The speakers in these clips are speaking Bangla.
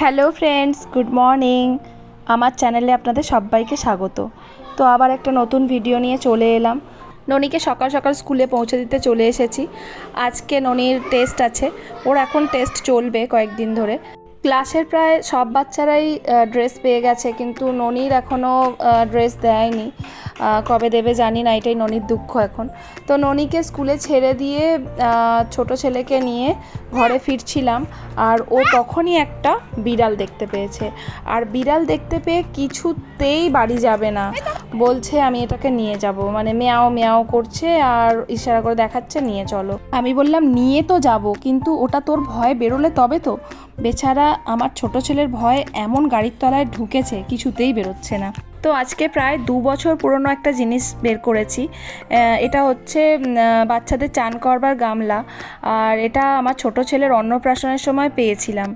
Hello friends, good morning. আমার চ্যানেলে আপনাদের সবাইকে স্বাগত। তো আবার একটা নতুন ভিডিও নিয়ে চলে এলাম। ননিকে সকাল সকাল স্কুলে পৌঁছে দিতে চলে এসেছি। আজকে ননির টেস্ট আছে। ওর এখন টেস্ট চলবে কয়েকদিন ধরে। ক্লাসের প্রায় সব বাচ্চারাই ড্রেস পেয়ে গেছে, কিন্তু ননির এখনও ড্রেস দেয়নি। কবে দেবে জানি না, এটাই ননির দুঃখ এখন। তো ননিকে স্কুলে ছেড়ে দিয়ে ছোট ছেলেকে নিয়ে ঘরে ফিরছিলাম, আর ও তখনই একটা বিড়াল দেখতে পেয়েছে। আর বিড়াল দেখতে পেয়ে কিছুতেই বাড়ি যাবে না। বলছে, আমি এটাকে নিয়ে যাব। মানে মেয়াও মেয়াও করছে আর ইশারা করে দেখাচ্ছে, নিয়ে চলো। আমি বললাম, নিয়ে তো যাব, কিন্তু ওটা তোর ভয় বেরোলে তবে তো। বেচারা আমার ছোট ছেলের ভয় এমন গাড়ির তলায় ঢুকেছে, কিছুতেই বেরোচ্ছে না। তো আজকে প্রায় দু বছর পুরনো একটা জিনিস বের করেছি। এটা হচ্ছে বাচ্চাদের চান করবার গামলা। আর এটা আমার ছোট ছেলের অন্নপ্রাশনের সময় পেয়েছিলাম।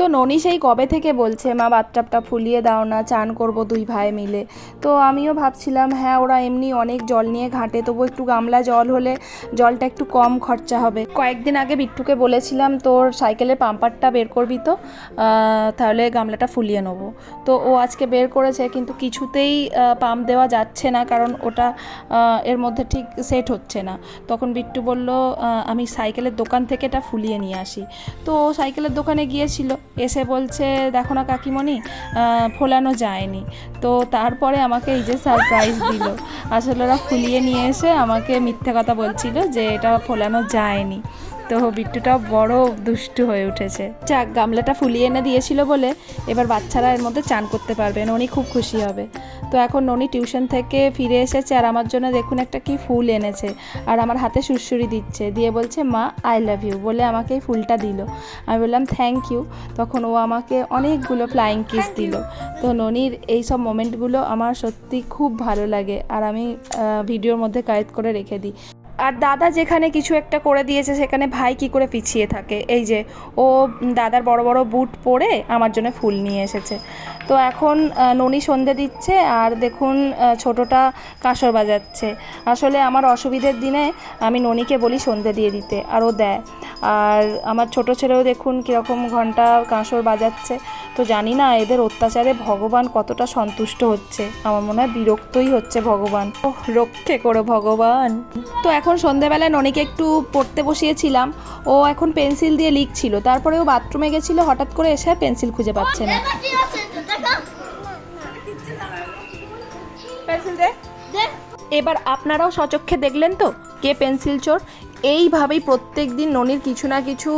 তো ননি সেই কবে থেকে বলছে, মা, বাথটাবটা ফুলিয়ে দাও না, চান করব দুই ভাই মিলে। তো আমিও ভাবছিলাম হ্যাঁ ওরা এমনি অনেক জল নিয়ে ঘাটে তবু একটু গামলা জল হলে জলটা একটু কম খরচা হবে। কয়েকদিন আগে বিট্টুকে বলেছিলাম, তোর সাইকেলের পাম্পারটা বের করবি তো? তাহলে গামলাটা ফুলিয়ে নেব। তো ও আজকে বের করেছে, কিন্তু কিছুতেই পাম্প দেওয়া যাচ্ছে না, কারণ ওটা এর মধ্যে ঠিক সেট হচ্ছে না। তখন বিট্টু বলল আমি সাইকেলের দোকান থেকে এটা ফুলিয়ে নিয়ে আসি। তো ও সাইকেলের দোকানে গিয়েছিল। এসে বলছে, দেখো না কাকিমণি ফোলানো যায়নি। তো তারপরে আমাকে এই যে সারপ্রাইজ দিল। আসলে ওরা ফুলিয়ে নিয়ে এসে আমাকে মিথ্যে কথা বলছিল যে এটা ফোলানো যায়নি। তো বিট্টুটাও বড় দুষ্টু হয়ে উঠেছে। যাক গামলাটা ফুলিয়ে এনে দিয়েছিল বলে এবার বাচ্চারা এর মধ্যে চান করতে পারবে ননি খুব খুশি হবে। তো এখন ননি টিউশন থেকে ফিরে এসেছে আর আমার জন্য দেখুন একটা কি ফুল এনেছে। আর আমার হাতে সুরসুরি দিচ্ছে দিয়ে বলছে মা আই লাভ ইউ বলে আমাকে এই ফুলটা দিল। আমি বললাম থ্যাংক ইউ তখন ও আমাকে অনেকগুলো ফ্লাইং কিস দিল। তো ননির এই সব মোমেন্টগুলো আমার সত্যি খুব ভালো লাগে। আর আমি ভিডিওর মধ্যে কায়েদ করে রেখে দিই। আর দাদা যেখানে কিছু একটা করে দিয়েছে, সেখানে ভাই কি করে পিছিয়ে থাকে? এই যে, ও দাদার বড় বড় বুট পরে আমার জন্য ফুল নিয়ে এসেছে। তো এখন ননি সন্ধে দিচ্ছে আর দেখুন ছোটটা কাঁসর বাজাচ্ছে। আসলে আমার অসুবিধের দিনে আমি ননিকে বলি সন্ধে দিয়ে দিতে, আর ও দেয়। আর আমার ছোট ছেলেও দেখুন কীরকম ঘণ্টা কাঁসর বাজাচ্ছে। তো জানি না, এদের অত্যাচারে ভগবান কতটা সন্তুষ্ট হচ্ছে। আমার মনে হয় বিরক্তই হচ্ছে ভগবান। ও রক্ষে করো ভগবান। তো এখন সন্ধেবেলায় ননিকে একটু পড়তে বসিয়েছিলাম। ও এখন পেন্সিল দিয়ে লিখছিল। তারপরে ও বাথরুমে গেছিল হঠাৎ করে এসে পেন্সিল খুঁজে পাচ্ছে না। পেন্সিল দে। এবার আপনারাও সচক্ষে দেখলেন তো কে পেন্সিল চোর? এইভাবেই প্রত্যেক দিন ননির কিছু না কিছু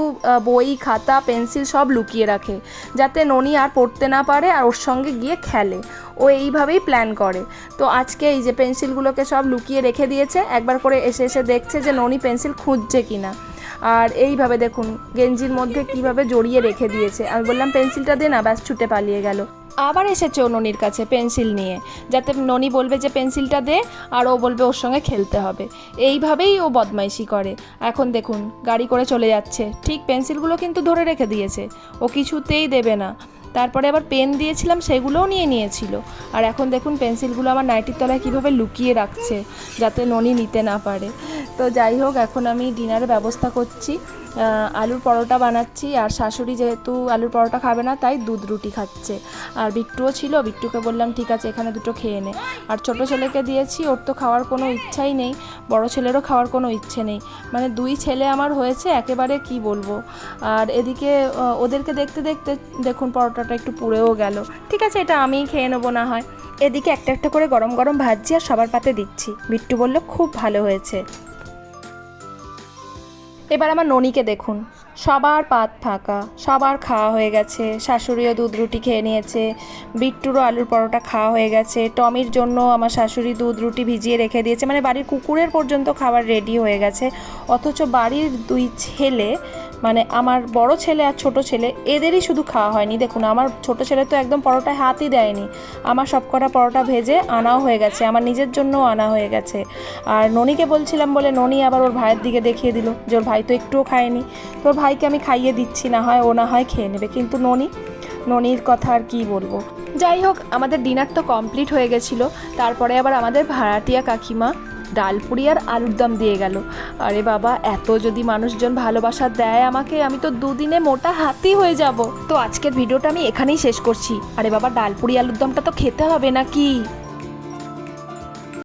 বই খাতা পেন্সিল সব লুকিয়ে রাখে। যাতে ননি আর পড়তে না পারে আর ওর সঙ্গে গিয়ে খেলে। ও এইভাবেই প্ল্যান করে। তো আজকে এই যে পেন্সিলগুলোকে সব লুকিয়ে রেখে দিয়েছে, একবার করে এসে এসে দেখছে যে ননি পেন্সিল খুঁজছে কিনা। আর এইভাবে দেখুন, গেঞ্জির মধ্যে কীভাবে জড়িয়ে রেখে দিয়েছে। আমি বললাম, পেন্সিলটা দে না, ব্যাস, ছুটে পালিয়ে গেল। আবার এসেছে ও ননির কাছে পেন্সিল নিয়ে, যাতে ননি বলবে যে, পেন্সিলটা দে। আর ও বলবে, ওর সঙ্গে খেলতে হবে। এইভাবেই ও বদমাইশি করে। এখন দেখুন, গাড়ি করে চলে যাচ্ছে। ঠিক পেন্সিলগুলো কিন্তু ধরে রেখে দিয়েছে। ও কিছুতেই দেবে না। তারপরে আবার পেন দিয়েছিলাম, সেগুলোও নিয়ে নিয়েছিল। আর এখন দেখুন, পেন্সিলগুলো আমার নাইটির তলায় কীভাবে লুকিয়ে রাখছে, যাতে ননি নিতে না পারে। তো যাই হোক, এখন আমি ডিনারের ব্যবস্থা করছি। আলুর পরোটা বানাচ্ছি, আর শাশুড়ি যেহেতু আলুর পরোটা খাবে না, তাই দুধ রুটি খাচ্ছে। আর বিট্টুও ছিল, বিট্টুকে বললাম, ঠিক আছে, এখানে দুটো খেয়ে নে। আর ছোট ছেলেকে দিয়েছি, ওর তো খাওয়ার কোনো ইচ্ছাই নেই, বড় ছেলেরও খাওয়ার কোনো ইচ্ছে নেই। মানে দুই ছেলে আমার হয়েছে, একেবারে কি বলব। আর এদিকে ওদেরকে দেখতে দেখতে দেখুন, পরোটাটা একটু পুড়েও গেল। ঠিক আছে, এটা আমিই খেয়ে নেব না হয়। এদিকে একটা একটা করে গরম গরম ভাজছি, আর সবার পাতে দিচ্ছি। বিট্টু বলল, খুব ভালো হয়েছে। এবার আমার ননিকে দেখুন। সবার পাত ফাঁকা, সবার খাওয়া হয়ে গেছে। শাশুড়িও দুধ রুটি খেয়ে নিয়েছে। বিট্টুরও আলুর পরোটা খাওয়া হয়ে গেছে। টমির জন্য আমার শাশুড়ি দুধ রুটি ভিজিয়ে রেখে দিয়েছে। মানে বাড়ির কুকুরের পর্যন্ত খাবার রেডি হয়ে গেছে। অথচ বাড়ির দুই ছেলে মানে আমার বড় ছেলে আর ছোট ছেলে, এদেরই শুধু খাওয়া হয়নি। দেখুন, আমার ছোট ছেলে তো একদম পরোটায় হাতই দেয়নি। আমার সব কটা পরোটা ভেজে আনাও হয়ে গেছে, আমার নিজের জন্যও আনা হয়ে গেছে। আর ননিকে বলছিলাম বলে, ননি আবার ওর ভাইয়ের দিকে দেখিয়ে দিল যে, ওর ভাই তো একটুও খায়নি। তো ওর ভাইকে আমি খাইয়ে দিচ্ছি, না হয় ও না হয় খেয়ে নেবে। কিন্তু ননি, ননির কথা আর কি বলব? যাই হোক, আমাদের ডিনার তো কমপ্লিট হয়ে গেছিল। তারপরে আবার আমাদের ভাড়াটিয়া কাকিমা ডালপুরি আর আলুর দম দিয়ে গেল। আরে বাবা, এত যদি মানুষজন ভালোবাসা দেয় আমাকে, আমি তো দুদিনে মোটা হাতি হয়ে যাব। তো আজকের ভিডিওটা আমি এখানেই শেষ করছি। আরে বাবা, ডাল ডালপুরি আলুর দমটা তো খেতে হবে নাকি?